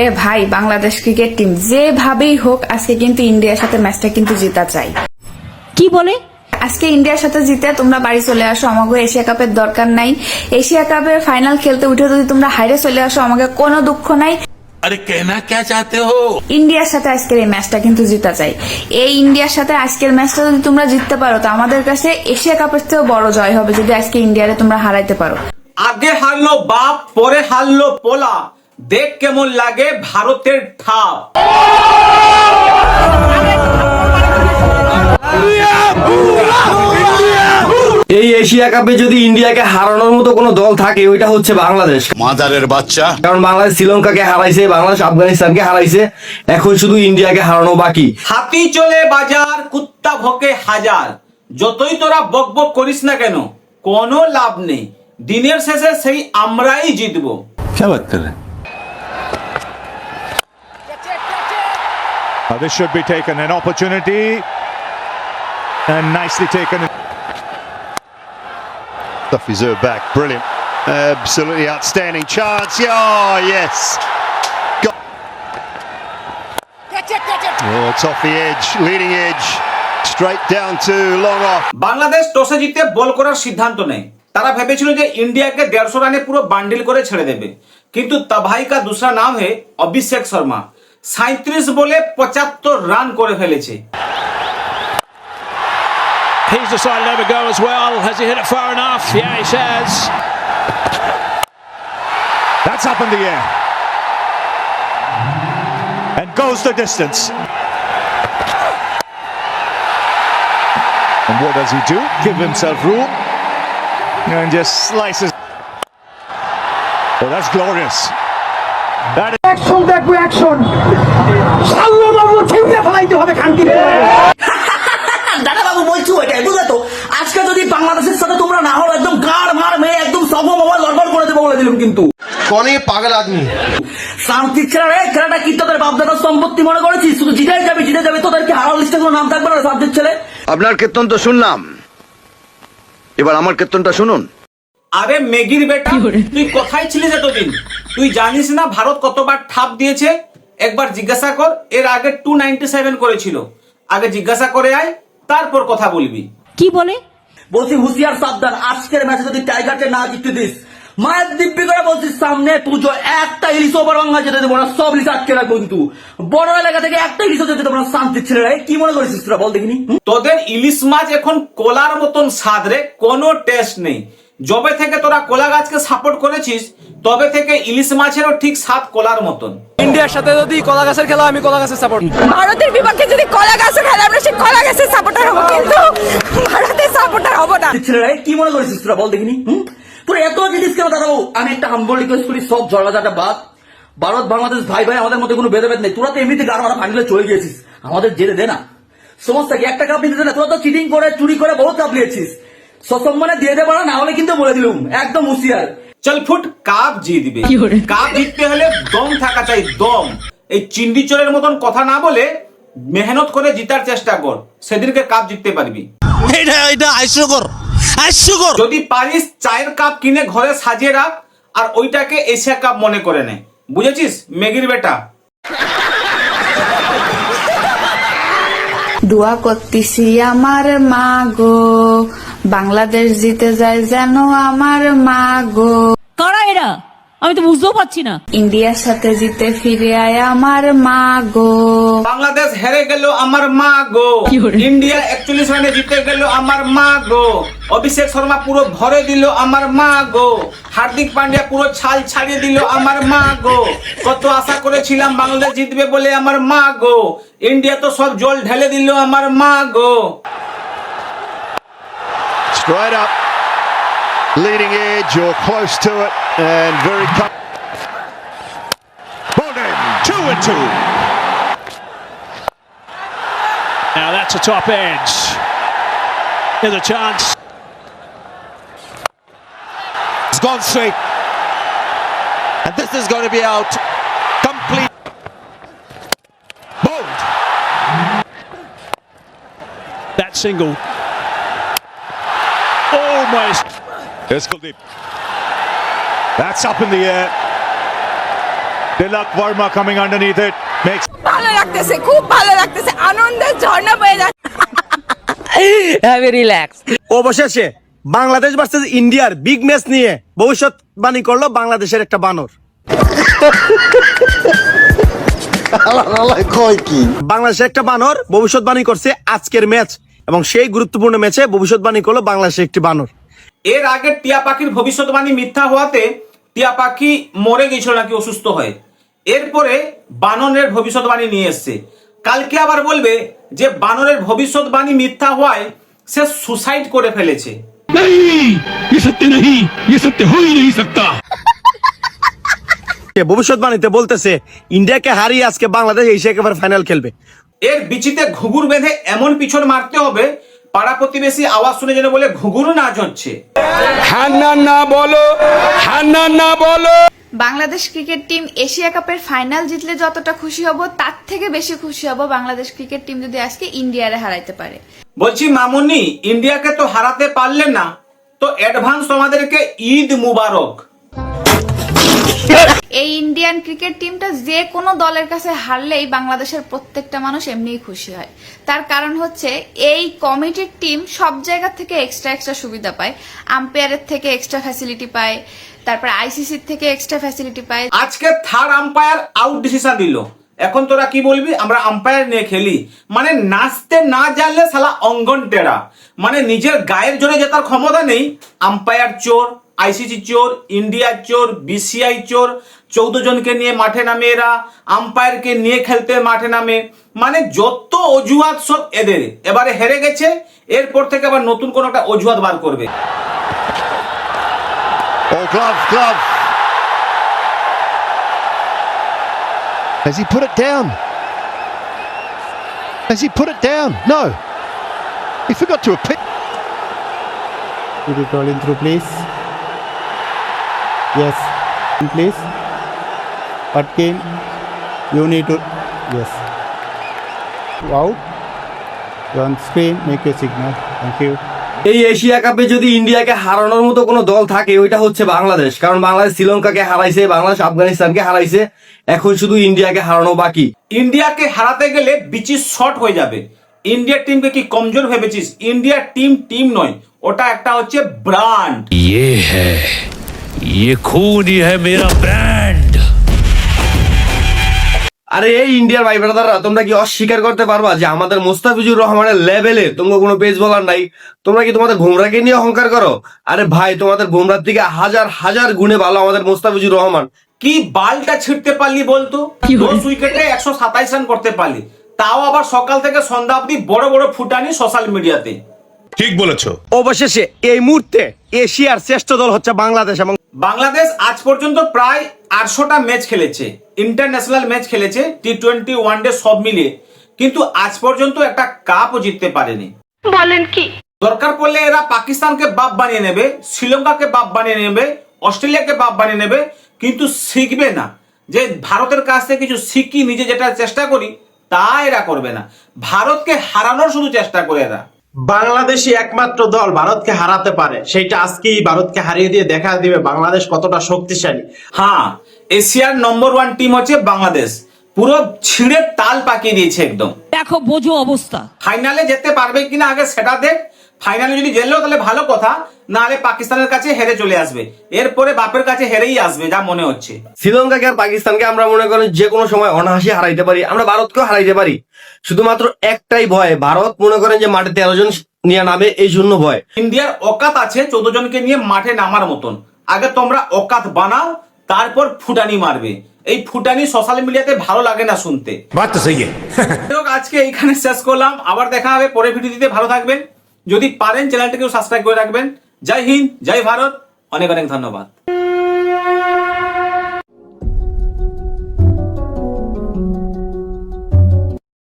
এ ভাই Bangladesh cricket team যেভাবেই হোক আজকে কিন্তু ইন্ডিয়ার সাথে ম্যাচটা কিন্তু জিতা চাই। কি বলে? আজকে ইন্ডিয়ার সাথে জিতে তোমরা বাড়ি চলে আসো আমাকে এশিয়া কাপের দরকার নাই। এশিয়া কাপের ফাইনাল খেলতে উঠে যদি তোমরা হাইরে চলে আসো আমাকে কোনো দুঃখ নাই। আরে কেনা কে চাতে হো? ইন্ডিয়ার সাথে আজকের এই ম্যাচটা কিন্তু জিতা চাই। এই ইন্ডিয়ার সাথে আজকের ম্যাচটা যদি তোমরা জিততে পারো তো আমাদের কাছে এশিয়া কাপের থেকেও বড় জয় হবে যদি আজকে ইন্ডিয়ারে তোমরা হারাইতে পারো। আগে হারলো বাপ পরে হারলো পোলা। দেখ কেমন লাগে ভারতের ঠাপ এই এশিয়া কাপে যদি ইন্ডিয়াকে হারানোর মতো কোনো দল থাকে ওইটা হচ্ছে বাংলাদেশ মাদারের বাচ্চা কারণ বাংলাদেশ শ্রীলঙ্কাকে হারাইছে বাংলাদেশ আফগানিস্তানকে হারাইছে এখন শুধু ইন্ডিয়াকে হারানো বাকি হাতি চলে বাজার কুত্তা ভকে হাজার যতই তোরা বক বক করিস না কেন কোনো লাভ নেই দিনের শেষে সেই আমরাই জিতবো क्या बात कर रहे हैं Uh, this should be taken an opportunity and nicely taken. Stuff reserve back, brilliant, absolutely outstanding chance. Yeah, oh, yes. Got- Oh, it's off the edge, leading edge, straight down to long off. Bangladesh টসে জিতে বল করার সিদ্ধান্ত নেয় তারা ভেবেছিল যে ইন্ডিয়াকে দেড়শো রানে পুরো বান্ডিল করে ছেড়ে দেবে কিন্তু তভাই কা দুসরা নাম হে অভিষেক শর্মা সাঁত্রিশ বলে পঁচাত্তর রান করে ফেলেছে He's decided to have a go as well. Has he hit it far enough? Yeah, he says. That's up in the air. And goes the distance. And what does he do? Give himself room. And just slices. Oh, that's glorious. Action দেখব action সাল্লবাবু ফেলাইতে হবে খানকি দাদা বাবু বলছি ওইটাই বুঝলে তো? আজকে যদি বাংলাদেশের সাথে তোমরা না হও একদম গাড় মার মেয়ে একদম সব মোবাইল লড়বড় করে দেবো বলে দিলাম কিন্তু। কনে পাগল আদমি? শান্তির ছেড়া রে খেলাটা কি তোদের বাপদাদার সম্পত্তি মনে করেছিস? শুধু জিতাই যাবে জিতে যাবে তোদের কি হারার লিস্টে কোনো নাম থাকবে না শান্তির ছেলে? আপনার কীর্তন তো শুনলাম। এবার আমার কীর্তনটা শুনুন। আরে মেগির বেটা তুই কোথায় ছিলিস এতদিন? তুই জানিস না ভারত কতবার ঠাপ দিয়েছে? একবার জিজ্ঞাসা কর এর আগে টু নাইনটি সেভেন করেছিল। আগে জিজ্ঞাসা করে আয় তারপর কথা বলবি। কি বলে? বলছি হুশিয়ার সাবধান আজকের ম্যাচে যদি টাইগারকে না জিততে দিস মায়ের দিব্যি করে বলছিস সামনে পুজো একটা ইলিশ ওভার ভাঙা যেতে দেবো না সব ইলিশ আটকে রাখব কিন্তু। বড় এলাকা থেকে একটা ইলিশও যেতে দেবো না শান্তির ছেলেরা কি মনে করেছিস তোরা বল দেখিনি তোদের ইলিশ মাছ এখন কোলার মতন স্বাদ রে কোনো টেস্ট নেই। যবে থেকে তোরা কোলা গাছকে সাপোর্ট করেছিস তবে থেকে ইলিশ মাছেরও ঠিক স্বাদ কোলার মতন। ইন্ডিয়ার সাথে যদি কলা গাছের খেলা আমি কলা গাছের সাপোর্ট ভারতের বিপক্ষে যদি কলা গাছে খেলে আমরা সেই কলা গাছের সাপোর্টার হব কিন্তু ভারতের সাপোর্টার হব না। ছেলেরা কি মনে করেছিস তোরা বল দেখিনি পুরো এত জিনিস কেন দাঁড়াবো আমি একটা হাম্বল রিকোয়েস্ট করি সব ঝগড়াঝাটা বাদ। ভারত বাংলাদেশ ভাই ভাই আমাদের মধ্যে কোনো ভেদাভেদ নেই। তোরা তো এমনিতে গান মারা ফাইনালে চলে গিয়েছিস। আমাদের জেলে দে না। সমস্যা কি একটা কাপ নিতে দে না তোরা তো চিটিং করে চুরি করে বহুত কাপ নিয়েছিস। সসম্মানে দিয়ে দেবো না হলে কিন্তু বলে দিলুম। একদম হুঁশিয়ার। চল ফুট কাপ জিতবে কাপ জিততে হলে দম থাকা চাই দম। এই চিন্ডি চোরের মতন কথা না বলে মেহনত করে জিতার চেষ্টা কর সেদিনকে কাপ জিততে পারবি। এটা এটা যদি পারিস চায়ের কাপ কিনে ঘরে সাজিয়ে রাখ আর ওইটাকে এশিয়া কাপ মনে করে নে। বুঝেছিস? মেগির বেটা। দোয়া করতেছি আমার মা গো বাংলাদেশ জিতে যায় যেন আমার মা গো কারা এরা? আমি তো বুঝতেও পারছি না। ইন্ডিয়ার সাথে জিতে ফিরে আয় আমার মা গো। বাংলাদেশ হেরে গেল আমার মা গো। ইন্ডিয়া একচল্লিশ রানে জিতে গেল আমার মা গো। অভিষেক শর্মা পুরো ভরে দিল আমার মা গো। হার্দিক পান্ডিয়া পুরো ছাল ছাড়িয়ে দিল আমার মা গো। কত আশা করেছিলাম বাংলাদেশ জিতবে বলে আমার মা গো। ইন্ডিয়া তো সব জল ঢেলে দিল আমার মা গো। Straight up, leading edge or close to it, and very. Com- pulled. Two and two. Now that's a top edge. Here's a chance. It's gone straight and this is going to be out complete Bowled. That single. Almost. Here's Kuldeep. That's up in the air. Tilak Verma coming underneath it. Makes ভালো লাগতেছে খুব ভালো লাগতেছে আনন্দের ঝর্ণা বয়ে যাচ্ছে অবশেষে Bangladesh versus ইন্ডিয়ার বিগ ম্যাচ নিয়ে ভবিষ্যৎবাণী করল বাংলাদেশের একটা বানর বাংলাদেশের একটা বানর ভবিষ্যৎবাণী করছে আজকের ম্যাচ এবং সেই গুরুত্বপূর্ণ ম্যাচে ভবিষ্যৎবাণী করল বাংলাদেশের একটি বানর এর আগে টিয়া পাখির ভবিষ্যৎবাণী মিথ্যা হওয়াতে টিয়া পাখি মরে গেছিল নাকি অসুস্থ হয়ে। এরপরে বানরের ভবিষ্যৎবাণী নিয়ে এসছে। কালকে আবার বলবে যে বানরের ভবিষ্যৎবাণী মিথ্যা হওয়ায় সে সুসাইড করে ফেলেছে। ভবিষ্যৎবাণীতে বলতেছে ইন্ডিয়াকে হারিয়ে আজকে বাংলাদেশ এসে একেবারে ফাইনাল খেলবে। এর বিচিতে ঘুঘুর বেঁধে এমন পিছন মারতে হবে পাড়া প্রতিবেশী আওয়াজ শুনে যেন বলে ঘুঘুর না হচ্ছে বাংলাদেশ ক্রিকেট টিম এশিয়া কাপের ফাইনাল জিতলে যতটা খুশি হব তার থেকে বেশি খুশি হব বাংলাদেশ ক্রিকেট টিম যদি আজকে ইন্ডিয়ারে হারাইতে পারে। বলছি মামুনি ইন্ডিয়াকে তো হারাতে পারলেন না তো অ্যাডভান্স তোমাদেরকে ঈদ মুবারক। এই ইন্ডিয়ান ক্রিকেট টিমটা যে কোনো দলের কাছে হারলেই বাংলাদেশের প্রত্যেকটা মানুষ এমনিই খুশি হয়। তার কারণ হচ্ছে, এই কমিটির টিম সব জায়গা থেকে এক্সট্রা এক্সট্রা সুবিধা পায়। আম্পায়ারের থেকে এক্সট্রা ফ্যাসিলিটি পায়, তারপর আইসিসির থেকে এক্সট্রা ফ্যাসিলিটি পায়। আজকে থার্ড আম্পায়ার আউট ডিসিশন দিল এখন তোরা কি বলবি? আমরা আম্পায়ার নিয়ে খেলি। মানে নাচতে না জানলে সালা অঙ্গন টেরা। মানে নিজের গায়ের জোরে জেতার ক্ষমতা নেই আম্পায়ার চোর আইসিসি চোর ইন্ডিয়ার চোর বিসিআই চোর চৌদ্দ জনকে নিয়ে মাঠে নামে এরা আম্পায়ারকে নিয়ে খেলতে মাঠে নামে মানে যত অজুহাত সব এদের এবারে হেরে গেছে এরপর থেকে আবার নতুন কোন একটা অজুহাত বার করবে Oh. Has he put it down? Has he put it down? No. He forgot to appeal. Keep it rolling through, please. Yes, please. Patkin, you need to. Yes. Out. On screen, make your signal. Thank you. এই Asia কাপে যদি ইন্ডিয়াকে হারানোর মতো কোনো দল থাকে ওইটা হচ্ছে বাংলাদেশ কারণ বাংলাদেশ শ্রীলঙ্কাকে হারাইছে বাংলাদেশ আফগানিস্তানকে হারাইছে এখন শুধু ইন্ডিয়াকে হারানো বাকি ইন্ডিয়াকে হারাতে গেলে বিচি শর্ট হয়ে যাবে ইন্ডিয়ার টিমকে কি কমজোর ভেবেছিস ইন্ডিয়ার টিম টিম নয় ওটা একটা হচ্ছে ব্রান্ড ये है ये खून ही है मेरा ब्रांड আরে এই ইন্ডিয়ার ভাই ব্রাদাররা তোমরা কি অস্বীকার করতে পারবা যে আমাদের মোস্তাফিজুর রহমানের লেভেলে তোমরা কোনো পেজ বলার নাই তোমরা কি তোমাদের ঘুমরাকে নিয়ে অহংকার করো আরে ভাই তোমাদের ঘুমরার থেকে হাজার হাজার গুণে ভালো আমাদের মোস্তাফিজুর রহমান কি বালটা ছিঁড়তে পারলি বলতো দশ উইকেটে একশো সাতাইশ রান করতে পারলি তাও আবার সকাল থেকে সন্ধ্যা অব্দি বড় বড় ফুটানি সোশ্যাল মিডিয়াতে অবশেষে এই মুহূর্তে এশিয়ার শ্রেষ্ঠ দল হচ্ছে বাংলাদেশ এবং বাংলাদেশ আজ পর্যন্ত প্রায় আটশোটা ম্যাচ খেলেছে। ইন্টারন্যাশনাল ম্যাচ খেলেছে টি টোয়েন্টি ওয়ান ডে সব মিলিয়ে। কিন্তু আজ পর্যন্ত একটা কাপও জিততে পারেনি। বলেন কি? দরকার পড়লে এরা পাকিস্তানকে বাপ বানিয়ে নেবে শ্রীলঙ্কাকে বাপ বানিয়ে নেবে অস্ট্রেলিয়াকে বাপ বানিয়ে নেবে কিন্তু শিখবে না। যে ভারতের কাছ থেকে কিছু শিখি নিজে যেটা চেষ্টা করি তা এরা করবে না। ভারতকে হারানোর শুধু চেষ্টা করে এরা। বাংলাদেশই একমাত্র দল ভারতকে হারাতে পারে। সেইটা আজকেই ভারতকে হারিয়ে দিয়ে দেখা দিবে বাংলাদেশ কতটা শক্তিশালী। হ্যাঁ এশিয়ার নম্বর ওয়ান টিম হচ্ছে বাংলাদেশ। পুরো ছিঁড়ে তাল পাকিয়ে দিয়েছে একদম। দেখো বোঝো অবস্থা। ফাইনালে যেতে পারবে কিনা আগে সেটা দেখ। ফাইনালে যদি গেলেও তাহলে ভালো কথা। না হলে পাকিস্তানের কাছে হেরে চলে আসবে। এরপরে বাপের কাছে হেরেই আসবে যা মনে হচ্ছে। শ্রীলঙ্কাকে আর পাকিস্তানকে আমরা মনে করেন যে কোনো সময় অনাহাসি হারাইতে পারি আমরা ভারতকেও হারাইতে পারি। শুধুমাত্র একটাই ভয় ভারত মনে করেন যে মাঠে তেরো জন নিয়ে নামে এই জন্য ভয়। ইন্ডিয়ার অকাত আছে চোদ্দ জনকে নিয়ে মাঠে নামার মতন। আগে তোমরা অকাত বানাও তারপর ফুটানি মারবে। এই ফুটানি সোশ্যাল মিডিয়াতে ভালো লাগে না শুনতে। আজকে এইখানে শেষ করলাম। আবার দেখা হবে পরে ভিডিও দিতে ভালো থাকবেন। যদি পারেন চ্যানেলটাকেও সাবস্ক্রাইব করে রাখবেন। জয় হিন্দ জয় ভারত অনেক অনেক ধন্যবাদ।